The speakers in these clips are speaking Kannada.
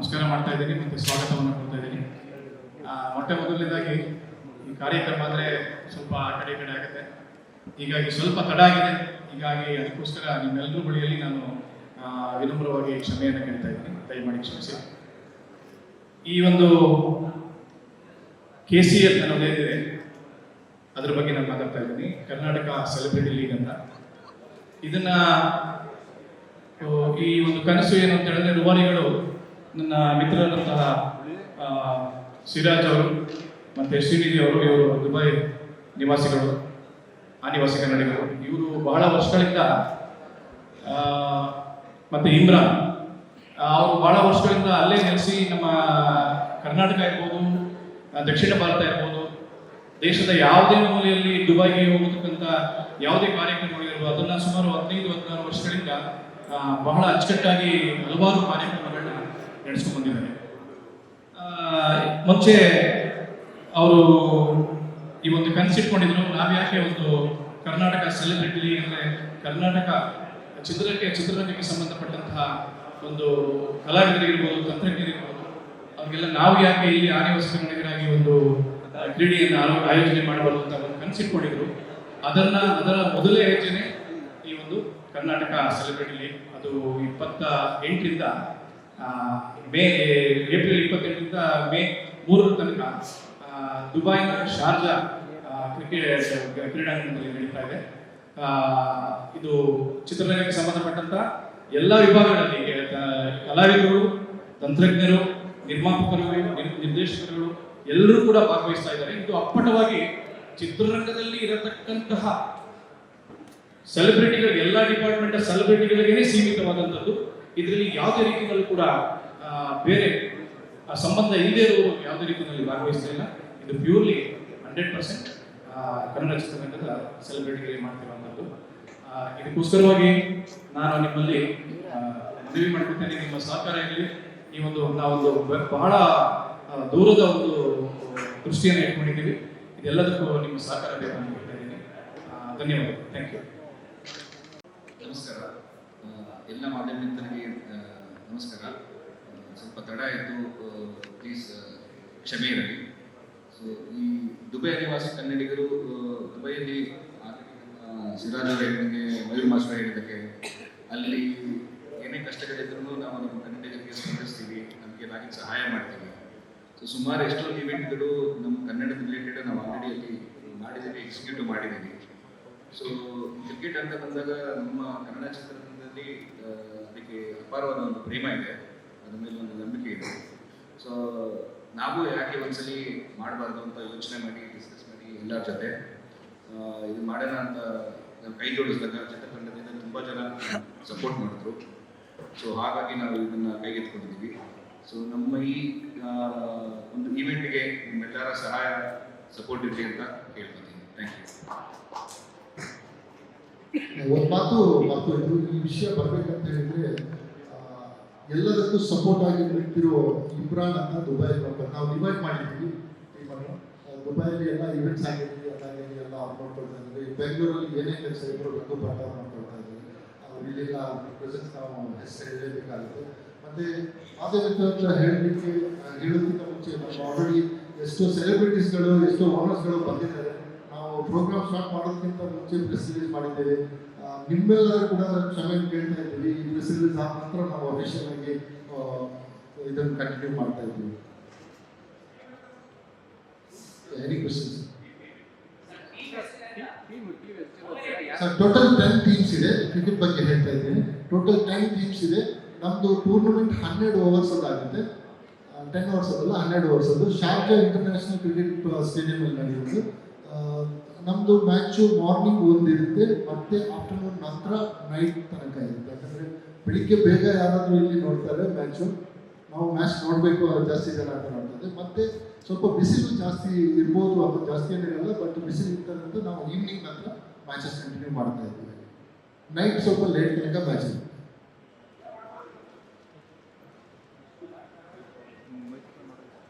ನಮಸ್ಕಾರ ಮಾಡ್ತಾ ಇದ್ದೀನಿ ಮತ್ತು ಸ್ವಾಗತವನ್ನು ಕೊಡ್ತಾ ಇದ್ದೀನಿ. ಮೊಟ್ಟ ಮೊದಲನೇದಾಗಿ ಈ ಕಾರ್ಯಕ್ರಮ ಅಂದರೆ ಸ್ವಲ್ಪ ಕಡೆ ಕಡೆ ಆಗುತ್ತೆ. ಹೀಗಾಗಿ ಸ್ವಲ್ಪ ತಡ ಆಗಿದೆ. ಹೀಗಾಗಿ ಅದಕ್ಕೋಸ್ಕರ ನಿಮ್ಮೆಲ್ಲರೂ ಬಳಿಯಲ್ಲಿ ನಾನು ವಿನಮ್ರವಾಗಿ ಕ್ಷಮೆಯನ್ನು ಕೇಳ್ತಾ ಇದ್ದೀನಿ. ದಯಮಾಡಿ ಕ್ಷಮಿಸಿ. ಈ ಒಂದು ಕೆ ಸಿ ಎಲ್ ಅನ್ನೋದೇನಿದೆ ಅದ್ರ ಬಗ್ಗೆ ನಾನು ಮಾತಾಡ್ತಾ ಇದ್ದೀನಿ. ಕರ್ನಾಟಕ ಸೆಲೆಬ್ರಿಟಿ ಲೀಗ್ ಅಂತ. ಇದನ್ನ ಈ ಒಂದು ಕನಸು ಏನು ಅಂತ ಹೇಳಿದ್ರೆ ರುವಾರಿಗಳು ನನ್ನ ಮಿತ್ರರಂತಹ ಸಿರಾಜ್ ಅವರು ಮತ್ತೆ ಶ್ರೀನಿಧಿ ಅವರು, ಇವರು ದುಬೈ ನಿವಾಸಿಗಳು, ಆ ನಿವಾಸಿ ಕನ್ನಡಿಗರು. ಇವರು ಬಹಳ ವರ್ಷಗಳಿಂದ ಮತ್ತು ಇಮ್ರಾನ್. ಅವರು ಬಹಳ ವರ್ಷಗಳಿಂದ ಅಲ್ಲೇ ನೆಲೆಸಿ ನಮ್ಮ ಕರ್ನಾಟಕ ಇರ್ಬೋದು ದಕ್ಷಿಣ ಭಾರತ ಇರ್ಬೋದು, ದೇಶದ ಯಾವುದೇ ಮೂಲೆಯಲ್ಲಿ ದುಬೈಗೆ ಹೋಗತಕ್ಕಂಥ ಯಾವುದೇ ಕಾರ್ಯಕ್ರಮಗಳಿರುವ ಅದನ್ನು ಸುಮಾರು ಹದಿನೈದು, ಹದಿನಾರು ವರ್ಷಗಳಿಂದ ಬಹಳ ಅಚ್ಚುಕಟ್ಟಾಗಿ ಹಲವಾರು ಕಾರ್ಯಕ್ರಮಗಳನ್ನ ನಡೆಸ್ಕೊಂಡು ಬಂದಿದ್ದಾರೆ ಮುಂಚೆ ಅವರು ಈ ಒಂದು ಕನಸಿಟ್ಕೊಂಡಿದ್ರು, ನಾವು ಯಾಕೆ ಒಂದು ಕರ್ನಾಟಕ ಸೆಲೆಬ್ರಿಟಿ ಅಂದರೆ ಕರ್ನಾಟಕ ಚಿತ್ರಕ್ಕೆ, ಚಿತ್ರರಂಗಕ್ಕೆ ಸಂಬಂಧಪಟ್ಟಂತಹ ಒಂದು ಕಲಾವಿದರಿಗಿರ್ಬೋದು ತಂತ್ರಜ್ಞರಿರ್ಬೋದು ಅವ್ರಿಗೆಲ್ಲ ನಾವು ಯಾಕೆ ಇಲ್ಲಿ ಕನ್ನಡಿಗರಾಗಿ ಒಂದು ಕ್ರೀಡೆಯನ್ನು ಆಯೋಜನೆ ಮಾಡಬಾರದು ಅಂತ ಒಂದು ಕನಸಿಟ್ಕೊಂಡಿದ್ರು. ಅದನ್ನ, ಅದರ ಮೊದಲೇ ಯೋಜನೆ ಈ ಒಂದು ಕರ್ನಾಟಕ ಸೆಲೆಬ್ರಿಟಿ ಅದು ಇಪ್ಪತ್ತ ಎಂಟರಿಂದ ಮೇ, ಏಪ್ರಿಲ್ ಇಪ್ಪತ್ತೆಂಟರಿಂದ ಮೇ ಮೂರರ ತನಕ ದುಬೈನ ಶಾರ್ಜಾ ಕ್ರಿಕೆಟ್, ಕ್ರೀಡಾಂಗಣದಲ್ಲಿ ನಡೀತಾ ಇದೆ. ಇದು ಚಿತ್ರರಂಗಕ್ಕೆ ಸಂಬಂಧಪಟ್ಟಂತ ಎಲ್ಲ ವಿಭಾಗಗಳಲ್ಲಿ ಕಲಾವಿದರು ತಂತ್ರಜ್ಞರು, ನಿರ್ಮಾಪಕರು ನಿರ್ದೇಶಕರು ಎಲ್ಲರೂ ಕೂಡ ಭಾಗವಹಿಸ್ತಾ ಇದ್ದಾರೆ. ಇದು ಅಪ್ಪಟವಾಗಿ ಚಿತ್ರರಂಗದಲ್ಲಿ ಇರತಕ್ಕಂತಹ ಸೆಲೆಬ್ರಿಟಿಗಳಿಗೆ ಎಲ್ಲ ಡಿಪಾರ್ಟ್ಮೆಂಟ್ ಸೆಲೆಬ್ರಿಟಿಗಳಿಗೆ ಸೀಮಿತವಾದಂಥದ್ದು. ಇದರಲ್ಲಿ ಯಾವುದೇ ರೀತಿಯಲ್ಲೂ ಕೂಡ ಬೇರೆ ಸಂಬಂಧ ಇಲ್ಲದೆ ಇರುವವರು ಯಾವುದೇ ರೀತಿಯಲ್ಲಿ ಭಾಗವಹಿಸ್ತಾ ಇದು ಪ್ಯೂರ್ಲಿ ಹಂಡ್ರೆಡ್ ಪರ್ಸೆಂಟ್ ಕನ್ನಡ ಚಿತ್ರರಂಗದ ಸೆಲೆಬ್ರಿಟಿಗಳಿಗೆ ಮಾಡ್ತಿರುವಂಥದ್ದು. ಇದಕ್ಕೋಸ್ಕರವಾಗಿ ನಾನು ನಿಮ್ಮಲ್ಲಿ ಮನವಿ ಮಾಡ್ಕೊತೇನೆ ನಿಮ್ಮ ಸಹಕಾರ ಇರಲಿ. ಈ ಒಂದು ನಾವೊಂದು ಬಹಳ ದೂರದ ಒಂದು ದೃಷ್ಟಿಯನ್ನು ಇಟ್ಕೊಂಡಿದ್ದೀವಿ. ಇದೆಲ್ಲದಕ್ಕೂ ನಿಮ್ಮ ಸಹಕಾರ ಬೇಕು ಅಂತ ಹೇಳ್ತಾ ಇದ್ದೀನಿ. ಧನ್ಯವಾದ ಥ್ಯಾಂಕ್ ಯು ನಮಸ್ಕಾರ. ಎಲ್ಲ ಮಾಧ್ಯಮ ಮಿತ್ರರಿಗೆ ನಮಸ್ಕಾರ. ಸ್ವಲ್ಪ ತಡ ಆಯಿತು ಪ್ಲೀಸ್ ಕ್ಷಮೆ ಇರಲಿ. ಸೊ ಈ ದುಬೈ ನಿವಾಸಿ ಕನ್ನಡಿಗರು ದುಬೈಯಲ್ಲಿ ಸಿರಾಜ್ ಅವರು ಹೇಳಿದಂಗೆ, ಮಯೂರ್ ಮಾಸ್ಟರ್ ಹೇಳಿದಕ್ಕೆ ಅಲ್ಲಿ ಏನೇ ಕಷ್ಟಗಳಿದ್ರು ನಾವು ನಮ್ಮ ಕನ್ನಡಿಗರಿಗೆ ಸ್ಪಂದಿಸ್ತೀವಿ, ನಮಗೆ ನಾಗಿ ಸಹಾಯ ಮಾಡ್ತೀವಿ. ಸೊ ಸುಮಾರು ಎಷ್ಟೋ ಇವೆಂಟ್ಗಳು ನಮ್ಮ ಕನ್ನಡದ ರಿಲೇಟೆಡ್ ನಾವು ಆಲ್ರೆಡಿ ಅಲ್ಲಿ ಮಾಡಿದ್ದೀವಿ ಎಕ್ಸಿಕ್ಯೂಟಿವ್ ಮಾಡಿದ್ದೀವಿ. ಸೊ ಕ್ರಿಕೆಟ್ ಅಂತ ಬಂದಾಗ ನಮ್ಮ ಕನ್ನಡ ಚಿತ್ರರಂಗದಲ್ಲಿ ಆ, ಅದಕ್ಕೆ ಅಪಾರವಾದ ಒಂದು ಪ್ರೇಮ ಇದೆ. ಅದ್ರ ಮೇಲೆ ಒಂದು ನಂಬಿಕೆ ಇದೆ. ಸೊ ನಾವು ಯಾಕೆ ಒಂದ್ಸಲಿ ಮಾಡಬಾರ್ದು ಅಂತ ಯೋಚನೆ ಮಾಡಿ ಡಿಸ್ಕಸ್ ಮಾಡಿ ಎಲ್ಲರ ಜೊತೆ ಇದು ಮಾಡೋಣ ಅಂತ ನಾವು ಕೈ ಜೋಡಿಸಿದಾಗ ಚಿತ್ರತಂಡದಿಂದ ತುಂಬ ಜನ ಸಪೋರ್ಟ್ ಮಾಡಿದ್ರು. ಸೊ ಹಾಗಾಗಿ ನಾವು ಇದನ್ನ ಕೈಗೆತ್ಕೊಂಡಿದ್ದೀವಿ ಸೊ ನಮ್ಮ ಈ ಒಂದು ಈವೆಂಟ್ಗೆ ನಿಮ್ಮೆಲ್ಲರ ಸಹಾಯ ಸಪೋರ್ಟ್ ಇರಲಿ ಅಂತ ಕೇಳ್ಕೊತೀನಿ. ಥ್ಯಾಂಕ್ ಯು ಒಂದು ಮಾತು ಮತ್ತು ಇದು ಈ ವಿಷಯ ಬರಬೇಕಂತ ಹೇಳಿದ್ರೆ ಎಲ್ಲದಕ್ಕೂ ಸಪೋರ್ಟ್ ಆಗಿ ನಿಂತಿರೋ ಇಮ್ರಾನ್ ಅಂತ ದುಬೈ ನಾವು ಡಿವೈಡ್ ಮಾಡಿದ್ವಿ ಟೀಮನ್ನು. ದುಬೈಲಿ ಎಲ್ಲ ಇವೆಂಟ್ಸ್ ಆಗಿದ್ವಿ ಆಗಿ ಎಲ್ಲ ಅವ್ರು ನೋಡ್ಕೊಳ್ತಾ ಇದ್ವಿ ಬೆಂಗಳೂರಲ್ಲಿ ಏನೇ ಕೆಲಸ ಇದ್ರು ಬಂದು ಬರ್ತಾ ನೋಡ್ಕೊಳ್ತಾ ಇದ್ದಾರೆ. ಅವ್ರು ಇಲ್ಲೆಲ್ಲ ಪ್ರೆಸೆನ್ಸ್ ನಾವು ಹೆಸರು ಹೇಳಬೇಕಾಗುತ್ತೆ. ಮತ್ತೆ ಅಂತ ಹೇಳಲಿಕ್ಕೆ ಹೇಳೋದಕ್ಕಿಂತ ಮುಂಚೆ ನಾವು ಆಲ್ರೆಡಿ ಎಷ್ಟೋ ಸೆಲೆಬ್ರಿಟೀಸ್ಗಳು ಎಷ್ಟೋ ಓನರ್ಸ್ಗಳು ಬಂದಿದ್ದಾರೆ. ನಾವು ಪ್ರೋಗ್ರಾಮ್ ಸ್ಟಾರ್ಟ್ ಮಾಡೋದಕ್ಕಿಂತ ಮುಂಚೆ ಪ್ರೆಸ್ ರಿಲೀಸ್ ಮಾಡಿದ್ದೇವೆ. ನಿಮ್ಮೆಲ್ಲರೂ ಕೂಡ ಕ್ಷಮೆ ಕೇಳ್ತಾ ಇದ್ದೀವಿ. ಈ ಪ್ರೆಸ್ ರಿಲೀಸ್ ಆದ ನಂತರ ನಾವು ಅಫಿಷಿಯಲ್ ಆಗಿ ಇದನ್ನು ಕಂಟಿನ್ಯೂ ಮಾಡ್ತಾ ಇದ್ದೀವಿ. Any questions sir total ten teams ಇದೆ. ಕ್ರಿಕೆಟ್ ಬಗ್ಗೆ ಹೇಳ್ತಾ ಇದ್ದೀನಿ. ಟೋಟಲ್ ಟೆನ್ ಟೀಮ್ಸ್ ಇದೆ. ನಮ್ಮದು ಟೂರ್ನಮೆಂಟ್ ಹನ್ನೆರಡು ಓವರ್ಸ್ ಆಗುತ್ತೆ. ಟೆನ್ ಓವರ್ಸ್ ಅಲ್ಲ, ಹನ್ನೆರಡು ಓವರ್ಸ್ ಅದು ಶಾರ್ಜಾ ಇಂಟರ್ನ್ಯಾಷನಲ್ ಕ್ರಿಕೆಟ್ ಸ್ಟೇಡಿಯಂ ಅಲ್ಲಿ ನಡೆಯುತ್ತೆ ನಮ್ಮದು ಮ್ಯಾಚು ಮಾರ್ನಿಂಗ್ ಒಂದಿರುತ್ತೆ ಮತ್ತೆ ಆಫ್ಟರ್ನೂನ್ ನಂತರ ನೈಟ್ ತನಕ ಇರುತ್ತೆ. ಯಾಕಂದರೆ ಬೆಳಿಗ್ಗೆ ಬೇಗ ಯಾರಾದರೂ ಇಲ್ಲಿ ನೋಡ್ತಾರೆ ಮ್ಯಾಚು ನಾವು ಮ್ಯಾಚ್ ನೋಡಬೇಕು ಅದು ಜಾಸ್ತಿ ಜನ ಅಂತ ನೋಡ್ತಾರೆ. ಮತ್ತೆ ಸ್ವಲ್ಪ ಬಿಸಿಲು ಜಾಸ್ತಿ ಇರ್ಬೋದು ಅದು ಜಾಸ್ತಿ ಏನಿರಲ್ಲ ಬಟ್ ಬಿಸಿಲು ಇರ್ತಾರೆ ಅಂತ ನಾವು ಈವ್ನಿಂಗ್ ನಂತರ ಮ್ಯಾಚಸ್ ಕಂಟಿನ್ಯೂ ಮಾಡ್ತಾ ಇದ್ದೀವಿ. ನೈಟ್ ಸ್ವಲ್ಪ ಲೇಟ್ ತನಕ ಮ್ಯಾಚ್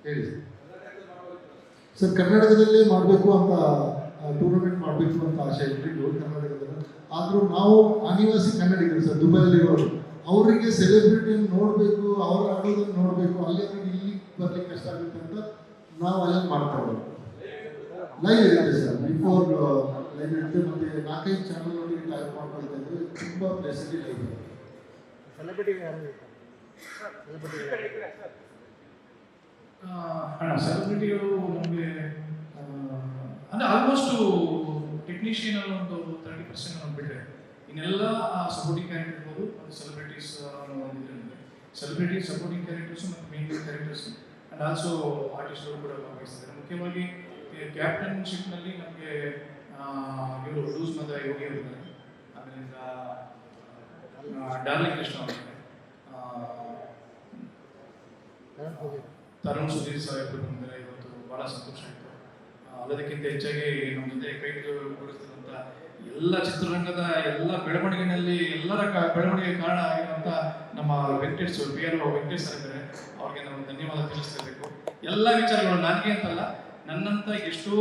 ಹೇಳಿ. ಸರ್ ಕರ್ನಾಟಕದಲ್ಲೇ ಮಾಡಬೇಕು ಅಂತ ಟೂರ್ನಮೆಂಟ್ ಮಾಡಬೇಕು ಅಂತ ಆಸೆ ಇಟ್ಟಿದ್ದು ಕರ್ನಾಟಕದಲ್ಲಿ. ಆದರೂ ನಾವು ಅನಿವಾಸಿ ಕನ್ನಡಿಗರು ಸರ್ ದುಬೈಲಿರೋರು ಅವರಿಗೆ ಸೆಲೆಬ್ರಿಟಿ ನೋಡಬೇಕು ಅವ್ರ ಆಡೋದನ್ನು ನೋಡಬೇಕು ಅಲ್ಲಿ ಇಲ್ಲಿ ಬರಕ್ಕೆ ಆಗುತ್ತೆ ಅಂತ ನಾವು ಅಲ್ಲಿ ಮಾಡ್ಕೊಂಡು ಲೈವ್ ಇರುತ್ತೆ ಸರ್ ಬಿಫೋರ್ ಲೈವ್ ಇರುತ್ತೆ ಮತ್ತೆ ನಾಲ್ಕೈದು ಚಾನಲ್ ನೋಡಿ ಟೈಪ್ ಮಾಡ್ಕೊಳ್ತಾ ಇದ್ವಿ ತುಂಬ ಪ್ಲೇಸಲ್ಲಿ ಲೈವ್ ಇರುತ್ತೆ ಸೆಲೆಬ್ರಿಟಿ ಯಾರು ಸೆಲೆಬ್ರಿಟಿ ಅಣ್ಣ ಸೆಲೆಬ್ರಿಟಿಗಳು ನಮಗೆ ಅಂದರೆ ಆಲ್ಮೋಸ್ಟು ಟೆಕ್ನಿಷಿಯನ್ ಅಲ್ಲಿ ಒಂದು ತರ್ಟಿ ಪರ್ಸೆಂಟ್ ನಾವು ಬಿಟ್ಟರೆ ಇನ್ನೆಲ್ಲ ಸಪೋರ್ಟಿಂಗ್ ಕ್ಯಾರೆಕ್ಟರ್ ಇರ್ಬೋದು ಅದು ಸೆಲೆಬ್ರಿಟೀಸ್ ಅಂದರೆ ಸೆಲೆಬ್ರಿಟೀಸ್ ಸಪೋರ್ಟಿಂಗ್ ಕ್ಯಾರೆಕ್ಟರ್ಸ್ ಮತ್ತು ಮೇನ್ ಕ್ಯಾರೆಕ್ಟರ್ಸ್ ಆ್ಯಂಡ್ ಆಲ್ಸೋ ಆರ್ಟಿಸ್ಟ್ಗಳು ಕೂಡ ಭಾಗವಹಿಸ್ತಾರೆ ಮುಖ್ಯವಾಗಿ ಕ್ಯಾಪ್ಟನ್ಶಿಪ್ನಲ್ಲಿ ನಮಗೆ ಇವರು ಲೂಸ್ ಮದ ಯೋಗಿ ಅವರಿದ್ದಾರೆ ಆ, ಡಾರ್ಲಿಂಗ್ ಕೃಷ್ಣ ಅವರಿದ್ದಾರೆ ತರುಣ್ ಸುಧೀರ್ ಸಾಹೇಬ್ ಬಂದರೆ ಇವತ್ತು ಬಹಳ ಸಂತೋಷ ಆಯಿತು. ಅದಕ್ಕಿಂತ ಹೆಚ್ಚಾಗಿ ನಮ್ಮ ಜೊತೆ ಕೈ ಎಲ್ಲ ಚಿತ್ರರಂಗದ ಎಲ್ಲ ಬೆಳವಣಿಗೆನಲ್ಲಿ ಎಲ್ಲರ ಬೆಳವಣಿಗೆ ಕಾರಣ ಆಗಿರುವಂಥ ನಮ್ಮ Venkatesh P R Venkatesh sir ಇದ್ದಾರೆ. ಅವ್ರಿಗೆ ನಾವು ಧನ್ಯವಾದ ತಿಳಿಸ್ತಿರ್ಬೇಕು. ಎಲ್ಲ ವಿಚಾರಗಳು ನನಗೆ ಅಂತಲ್ಲ ನನ್ನಂತ ಎಷ್ಟೋ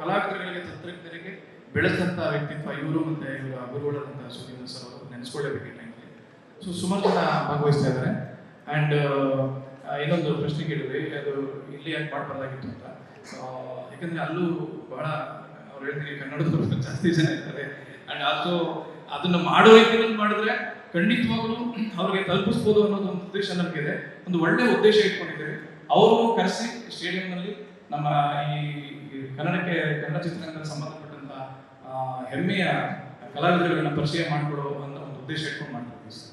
ಕಲಾವಿದರುಗಳಿಗೆ ತಂತ್ರಜ್ಞರಿಗೆ ಬೆಳೆಸಿದಂಥ ವ್ಯಕ್ತಿತ್ವ ಇವರು ಮತ್ತೆ ಇವರ ಗುರುಗಳಾದಂಥ ಸುಧೀಂದ್ರ ಸರ್ ಅವರು ನೆನೆಸ್ಕೊಳ್ಳೇಬೇಕು ಟೈಮಲ್ಲಿ ಸೊ ಸುಮಾರು ಜನ ಭಾಗವಹಿಸ್ತಾ ಇದ್ದಾರೆ. ಆ್ಯಂಡ್ ಇನ್ನೊಂದು ಪ್ರಶ್ನೆ ಕೇಳಿದ್ವಿ. ಅದು ಇಲ್ಲಿ ಯಾಕೆ ಮಾಡಬಾರ್ದಾಗಿತ್ತು ಅಂತ. ಯಾಕಂದ್ರೆ ಅಲ್ಲೂ ಬಹಳ, ಅವ್ರು ಹೇಳ್ತೀನಿ ಕನ್ನಡದವರು ಜಾಸ್ತಿ ಜನ ಇರ್ತಾರೆ ಆ್ಯಂಡ್ ಆಲ್ಸೋ ಅದನ್ನ ಮಾಡೋ ರೀತಿಯಲ್ಲಿ ಮಾಡಿದ್ರೆ ಖಂಡಿತವಾಗ್ಲೂ ಅವ್ರಿಗೆ ತಲುಪಿಸ್ಬೋದು ಅನ್ನೋದು ಒಂದು ಉದ್ದೇಶ ನಮಗಿದೆ. ಒಂದು ಒಳ್ಳೆ ಉದ್ದೇಶ ಇಟ್ಕೊಂಡಿದ್ದೇವೆ ಅವರು ಕರೆಸಿ ಸ್ಟೇಡಿಯಂನಲ್ಲಿ ನಮ್ಮ ಈ ಕನ್ನಡಕ್ಕೆ, ಕನ್ನಡ ಚಿತ್ರರಂಗಕ್ಕೆ ಸಂಬಂಧಪಟ್ಟಂತ ಹೆಮ್ಮೆಯ ಕಲಾವಿದರುಗಳನ್ನ ಪರಿಚಯ ಮಾಡಿಕೊಡೋ ಅಂತ ಒಂದು ಉದ್ದೇಶ ಇಟ್ಕೊಂಡು ಮಾಡ್ತೀವಿ ಸರ್.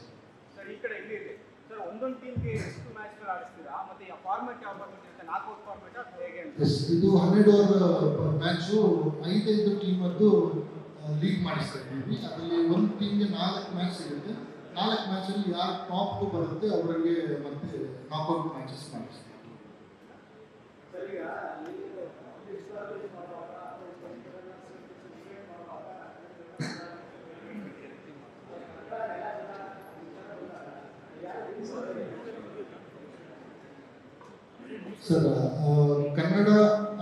ಈ ಕಡೆ ಇಲ್ಲಿ ಸರ್, ಒಂದೊಂದು ಟೀಮ್ಗೆ ಎಷ್ಟು ಮ್ಯಾಚ್ಗಳು ಆಡಿಸ್ತೀರಾ ಮತ್ತೆ ಆ ಫಾರ್ಮೆಟ್ ಯಾವ ಫಾರ್ಮೆಟ್ ಇರುತ್ತೆ ನಾಲ್ಕೌಟ್ ಫಾರ್ಮೆಟ್ ಅಥವಾ ಹೇಗೆ ಅಂತ ಎಸ್ ಇದು ಹನ್ನೆರಡು ಓವರ್ ಮ್ಯಾಚು ಐದೈದು ಟೀಮದ್ದು ಲೀಗ್ ಮಾಡಿಸ್ತಾ ಇದ್ದೀವಿ ಅದರಲ್ಲಿ ಒಂದು ಟೀಮ್ಗೆ ನಾಲ್ಕು ಮ್ಯಾಚ್ ಸಿಗುತ್ತೆ. ನಾಲ್ಕು ಮ್ಯಾಚಲ್ಲಿ ಯಾರು ಟಾಪ್ ಬರುತ್ತೆ ಅವರಿಗೆ ಮತ್ತೆ ನಾಕ್ಔಟ್ ಮ್ಯಾಚಸ್ ಮಾಡಿಸ್ತೀವಿ ಸರ್ ಕನ್ನಡ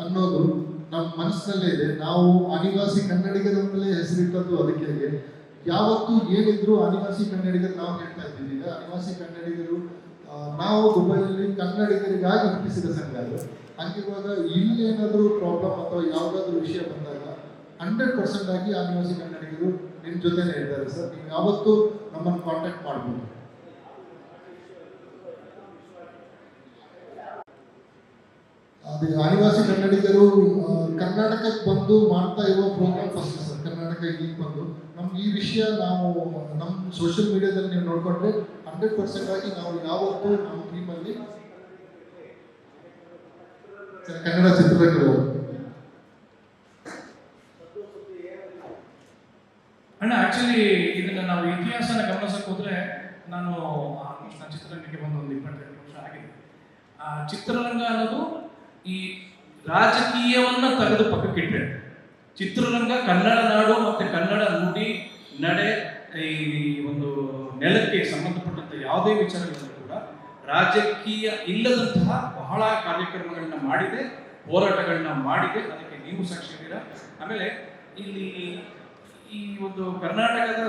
ಅನ್ನೋದು ನಮ್ಮ ಮನಸ್ಸಿನಲ್ಲೇ ಇದೆ. ನಾವು ಅನಿವಾಸಿ ಕನ್ನಡಿಗರ ಮೇಲೆ ಹೆಸರಿಟ್ಟದ್ದು ಅದಕ್ಕೆ ಯಾವತ್ತು ಏನಿದ್ರು ಅನಿವಾಸಿ ಕನ್ನಡಿಗರು ನಾವು ಹೇಳ್ತಾ ಇದ್ದೀವಿ. ಈಗ ಅನಿವಾಸಿ ಕನ್ನಡಿಗರು ನಾವು ದುಬೈನಲ್ಲಿ ಕನ್ನಡಿಗರಿಗಾಗಿ ಹುಟ್ಟಿಸಿದ ಸಂಘ ಅದು. ಹಂಗಿರುವಾಗ ಇಲ್ಲಿ ಏನಾದರೂ ಪ್ರಾಬ್ಲಮ್ ಅಥವಾ ಯಾವುದಾದ್ರೂ ವಿಷಯ ಬಂದಾಗ ಹಂಡ್ರೆಡ್ ಪರ್ಸೆಂಟ್ ಆಗಿ ಆದಿವಾಸಿ ಕನ್ನಡಿಗರು ನಿಮ್ಮ ಜೊತೆನೇ ಇದ್ದಾರೆ ಸರ್. ನೀವು ಯಾವತ್ತೂ ನಮ್ಮನ್ನು ಕಾಂಟ್ಯಾಕ್ಟ್ ಮಾಡ್ಬೋದು. ಅದೇ, ಆದಿವಾಸಿ ಕನ್ನಡಿಗರು ಕರ್ನಾಟಕಕ್ಕೆ ಬಂದು ಮಾಡ್ತಾ ಇರುವ ಪ್ರೋಗ್ರಾಮ್ ಫಸ್ಟ್ ಸರ್. ಕರ್ನಾಟಕ ಈಗ ಬಂದು. ನಮ್ಗೆ ಈ ವಿಷಯ ನಾವು ನಮ್ಮ ಸೋಷಿಯಲ್ ಮೀಡಿಯಾದಲ್ಲಿ ನೀವು ನೋಡ್ಕೊಂಡ್ರೆ ಹಂಡ್ರೆಡ್ ಪರ್ಸೆಂಟ್ ಆಗಿ ನಾವು ಯಾವತ್ತೂ ನಮ್ಮ ಟೀಮಲ್ಲಿ ಕನ್ನಡ ಚಿತ್ರರಂಗದವರು. ಅಣ್ಣ ಆಕ್ಚುಲಿ ಇದನ್ನ ನಾವು ಇತಿಹಾಸನ ಗಮನಿಸಕ್ಕೆ ಹೋದ್ರೆ ನಾನು ಚಿತ್ರರಂಗಕ್ಕೆ ಬಂದು ಒಂದು ಇಪ್ಪತ್ತೆರಡು ವರ್ಷ ಆಗಿದೆ. ಆ, ಚಿತ್ರರಂಗ ಅನ್ನೋದು ಈ ರಾಜಕೀಯವನ್ನ ತೆಗೆದು ಪಕ್ಕಕ್ಕಿಟ್ರೆ, ಚಿತ್ರರಂಗ, ಕನ್ನಡ ನಾಡು ಮತ್ತೆ ಕನ್ನಡ ನುಡಿ ನಡೆ, ಈ ಒಂದು ನೆಲಕ್ಕೆ ಸಂಬಂಧಪಟ್ಟಂತ ಯಾವುದೇ ವಿಚಾರಗಳನ್ನು ಕೂಡ ರಾಜಕೀಯ ಇಲ್ಲದಂತಹ ಬಹಳ ಕಾರ್ಯಕ್ರಮಗಳನ್ನ ಮಾಡಿದೆ, ಹೋರಾಟಗಳನ್ನ ಮಾಡಿದೆ. ಅದಕ್ಕೆ ನೀವು ಸಾಕ್ಷಿ ಆಮೇಲೆ ಇಲ್ಲಿ ಈ ಒಂದು ಕರ್ನಾಟಕದ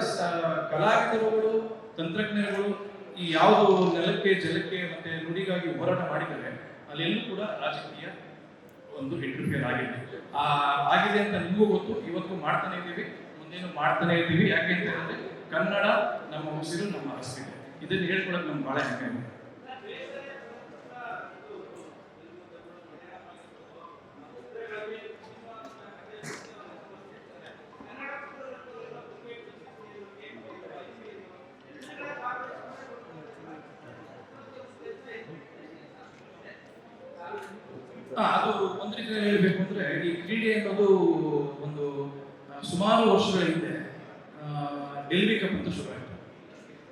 ಕಲಾವಿದರುಗಳು, ತಂತ್ರಜ್ಞರುಗಳು ಈ ಯಾವುದು ನೆಲಕ್ಕೆ, ಜಲಕ್ಕೆ ಮತ್ತೆ ನುಡಿಗಾಗಿ ಹೋರಾಟ ಮಾಡಿದ್ದಾರೆ ಅಲ್ಲೆಲ್ಲೂ ಕೂಡ ರಾಜಕೀಯ ಒಂದು ಇಂಟರ್ಫಿಯರ್ ಆಗಿದೆ. ಆ, ಆಗಿದೆ ಅಂತ ನಿಮಗೂ ಗೊತ್ತು ಇವತ್ತು ಮಾಡ್ತಾನೆ ಇದ್ದೀವಿ, ಮುಂದೇನು ಮಾಡ್ತಾನೆ ಇದ್ದೀವಿ. ಯಾಕೆ ಅಂತ ಹೇಳಿದ್ರೆ ಕನ್ನಡ ನಮ್ಮ ಉಸಿರು ನಮ್ಮ ಹಸಿರು ಇದನ್ನು ಹೇಳ್ಕೊಳಕ್ ನಮ್ಗೆ ಬಹಳ ಹೆಮ್ಮೆ ಇದೆ ಆ, ಅದು ಒಂದು ರೀತಿಯಲ್ಲಿ ಹೇಳಬೇಕು ಅಂದ್ರೆ ಈ ಕ್ರೀಡೆ ಅನ್ನೋದು ಒಂದು ಸುಮಾರು ವರ್ಷಗಳ ಹಿಂದೆ ಆ, ಡೆಲ್ವಿ ಕಪ್ ಅಂತ ಶುರು ಆಯಿತು.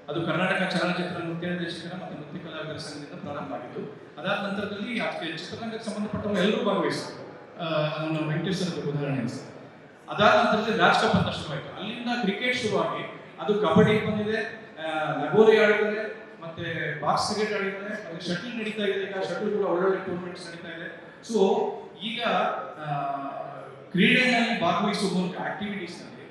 ಅದು ಕರ್ನಾಟಕ ಚಲನಚಿತ್ರ ನೃತ್ಯ ನಿರ್ದೇಶಕರ ಮತ್ತು ನೃತ್ಯ ಕಲಾವಿದರ ಸಂಘದಿಂದ ಪ್ರಾರಂಭ ಆಗಿತ್ತು ಅದಾದ ನಂತರದಲ್ಲಿ ಅದಕ್ಕೆ ಚಿತ್ರರಂಗಕ್ಕೆ ಸಂಬಂಧಪಟ್ಟವರು ಎಲ್ಲರೂ ಭಾಗವಹಿಸಿದ್ರು. ನಮ್ಮ ವೆಂಕಟೇಶ್ ಉದಾಹರಣೆ ಅನಿಸ್ತದೆ ಅದಾದ ನಂತರದಲ್ಲಿ ರಾಜ್ ಕಪ್ ಅಂತ ಶುರುವಾಯಿತು ಅಲ್ಲಿಂದ ಕ್ರಿಕೆಟ್ ಶುರುವಾಗಿ ಅದು ಕಬಡ್ಡಿ ಬಂದಿದೆ ಲಗೋರಿ ಆಡಿದ್ದಾರೆ ಮತ್ತೆ ಬಾಕ್ಸ್ ಕ್ರಿಕೆಟ್ ಆಡಿದರೆ ಶಟಲ್ ನಡೀತಾ ಇದೆ ಶಟಲ್ ಕೂಡ ಒಳ್ಳೊಳ್ಳೆ ಟೂರ್ನಮೆಂಟ್ಸ್ ನಡೀತಾ ಇದೆ. ಸೊ ಈಗ ಕ್ರೀಡೆಯಲ್ಲಿ ಭಾಗವಹಿಸುವ ಮೂಲಕ ಆಕ್ಟಿವಿಟೀಸ್ನಲ್ಲಿ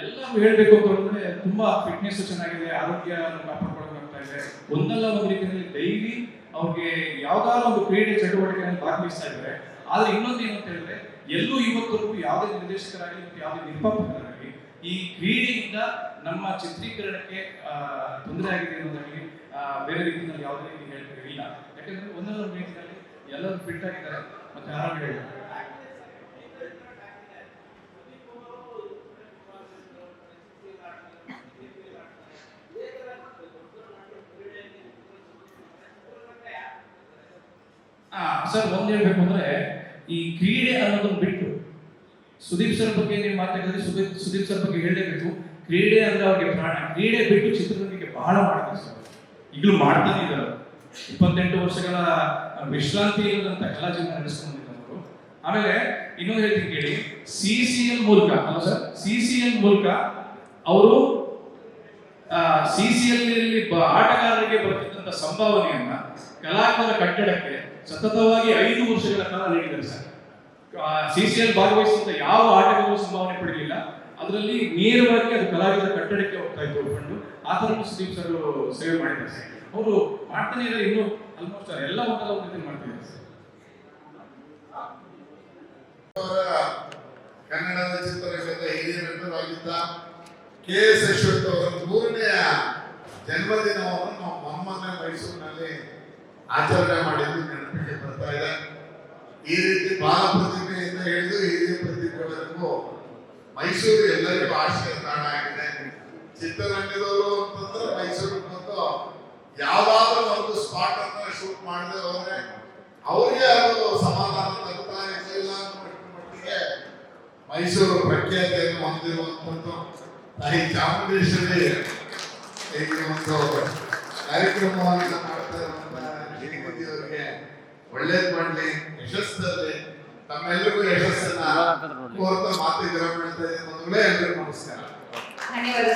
ಎಲ್ಲರೂ ಹೇಳ್ಬೇಕು ಹೇಳಬೇಕು ಅಂತ ಹೇಳಿದ್ರೆ ತುಂಬಾ ಫಿಟ್ನೆಸ್ ಚೆನ್ನಾಗಿದೆ, ಆರೋಗ್ಯ ಕಾಪಾಡ್ಕೊಳ್ಬೇಕಾಗ್ತಾ ಇದೆ. ಒಂದಲ್ಲ ಒಂದು ರೀತಿಯಲ್ಲಿ ಡೈಲಿ ಅವ್ರಿಗೆ ಯಾವ್ದಾದ್ರು ಒಂದು ಕ್ರೀಡೆ ಚಟುವಟಿಕೆಯಲ್ಲಿ ಭಾಗವಹಿಸ್ತಾ ಇದ್ದಾರೆ ಆದ್ರೆ ಇನ್ನೊಂದು ಏನು ಅಂತ ಹೇಳಿದ್ರೆ, ಎಲ್ಲೂ ಇವತ್ತವರೆಗೂ ಯಾವುದೇ ನಿರ್ದೇಶಕರಾಗಿ ಮತ್ತು ಯಾವುದೇ ನಿರ್ಪಾಪಕರಾಗಿ ಈ ಕ್ರೀಡೆಯಿಂದ ನಮ್ಮ ಚಿತ್ರೀಕರಣಕ್ಕೆ ತೊಂದರೆ ಆಗಿದೆ ಅನ್ನೋದಾಗಿ ಬೇರೆ ರೀತಿಯಲ್ಲಿ ಯಾವುದೇ ರೀತಿ ಹೇಳ್ತಿರಲಿಲ್ಲ ಇಲ್ಲ ಯಾಕಂದ್ರೆ ಒಂದೊಂದು ಒಂದು ರೀತಿಯಲ್ಲಿ ಎಲ್ಲರೂ ಫಿಟ್ ಆಗಿದ್ದಾರೆ. ಮತ್ತೆ ಆ, ಸರ್, ಒಂದ್ ಹೇಳ್ಬೇಕು ಅಂದ್ರೆ ಈ ಕ್ರೀಡೆ ಅನ್ನೋದನ್ನ ಬಿಟ್ಟು ಸುದೀಪ್ ಸರ್ ಬಗ್ಗೆ ನೀವು ಮಾತಾಡಿದ್ರೆ, ಸುದೀಪ್ ಸುದೀಪ್ ಸರ್ ಬಗ್ಗೆ ಹೇಳಲೇಬೇಕು. ಕ್ರೀಡೆ ಅಂದ್ರೆ ಅವ್ರಿಗೆ ಪ್ರಾಣ. ಕ್ರೀಡೆ ಬಿಟ್ಟು ಚಿತ್ರರಂಗಕ್ಕೆ ಬಹಳ ಮಾಡ್ತೀವಿ ಸರ್. ಈಗಲೂ ಮಾಡ್ತಾನೆ ಇದ್ದಾರೆ ಇಪ್ಪತ್ತೆಂಟು ವರ್ಷಗಳ ವಿಶ್ರಾಂತಿ ಇಲ್ಲದಂತ ಎಲ್ಲ ಜೀವನ ನಡೆಸ್ಕೊಂಡಿದ್ದವರು ಆಮೇಲೆ ಇನ್ನೊಂದು ಹೇಳ್ತೀನಿ ಕೇಳಿ ಸಿ ಸಿ ಎಲ್ ಮೂಲಕ ಅಲ್ಲ ಸರ್ ಸಿ ಸಿ ಎಲ್ ಮೂಲಕ ಅವರು ಸಿ ಸಿ ಎಲ್ ಆಟಗಾರರಿಗೆ ಬರ್ತಿದ್ದಂತ ಸಂಭಾವನೆಯನ್ನ ಕಲಾಕಾರ ಕಟ್ಟಡಕ್ಕೆ ಸತತವಾಗಿ ಐದು ವರ್ಷಗಳ ಕಾಲ ನೀಡಿದ್ದಾರೆ ಸರ್. ಸಿ ಸಿ ಎಲ್ ಭಾಗವಹಿಸಿದ ಯಾವ ಆಟಗಾರರು ಸಂಭಾವನೆ ಪಡೆಯಲಿಲ್ಲ ಅದರಲ್ಲಿ ನೇರವಾಗಿ ಅದು ಕಲಾವಿದ ಕಟ್ಟಡಕ್ಕೆ ಹೋಗ್ತಾ ಇತ್ತು ಫಂಡು ಆ ಥರ ಸುದೀಪ್ ಸರ್ ಸೇವೆ ಮಾಡಿದ್ದಾರೆ. ಸರ್ ಅವರು ಮಾಡ್ತಾನೆ ಇದ್ದಾರೆ ಇನ್ನು ಆಲ್ಮೋಸ್ಟ್ ಎಲ್ಲ ಒಂದಲ್ಲ ಒಂದು ಮಾಡ್ತಿದ್ದಾರೆ ಕನ್ನಡದ ಚಿತ್ರರಂಗದ ಹಿರಿಯ ನಟರಾಗಿದ್ದ ಕೆ ಎಸ್ ಅಶ್ವತ್ ಅವರ ಮೂರನೆಯ ಜನ್ಮದಿನವನ್ನು ನಾವು ಮೊಮ್ಮನೆ ಮೈಸೂರಿನಲ್ಲಿ ಆಚರಣೆ ಮಾಡಿದ್ದು ನೆನಪಿಗೆ ಬರ್ತಾ ಇದೆ. ಈ ರೀತಿ ಬಾಲ ಪ್ರತಿಭೆಯಿಂದ ಹಿಡಿದು ಹಿರಿಯ ಪ್ರತಿಭೆವರೆಗೂ ಮೈಸೂರು ಎಲ್ಲರಿಗೂ ಆಶ್ರಯ ತಾಣ ಆಗಿದೆ. ಚಿತ್ರರಂಗದವರು ಅಂತಂದ್ರೆ ಮೈಸೂರು ಬಂದು ಯಾವ್ದಾದ್ರು ಒಂದು ಸ್ಪಾಟ್ ಅನ್ನ ಶೂಟ್ ಮಾಡದೆ ಹೋದ್ರೆ ಅವ್ರಿಗೆ ಅದು ಸಮಾಧಾನ ತಗ್ತಾ ಇರಲಿಲ್ಲ ಮಟ್ಟಿಗೆ ಮೈಸೂರು ಪ್ರಖ್ಯಾತಿಯನ್ನು ಹೊಂದಿರುವಂಥದ್ದು ತಾಯಿ ಚಾಮುಂಡೇಶ್ವರಿ ಈ ಒಂದು ಕಾರ್ಯಕ್ರಮವನ್ನು ಮಾಡ್ತಾ ಇರುವಂತಹ ಶ್ರೀಮತಿ ಅವರಿಗೆ ಒಳ್ಳೇದ್ ಮಾಡಲಿ, ಯಶಸ್ಸಲ್ಲಿ ತಮ್ಮೆಲ್ಲರಿಗೂ ಯಶಸ್ಸನ್ನ ಕೋರ್ತಾ ಮಾತಿಗೆ ವಿರಾಮ ಹೇಳ್ತಾ ಇದ್ದೀನಿ. ಮೊದಲೇ ಎಲ್ರಿಗೂ ನಮಸ್ಕಾರ. ಧನ್ಯವಾದ.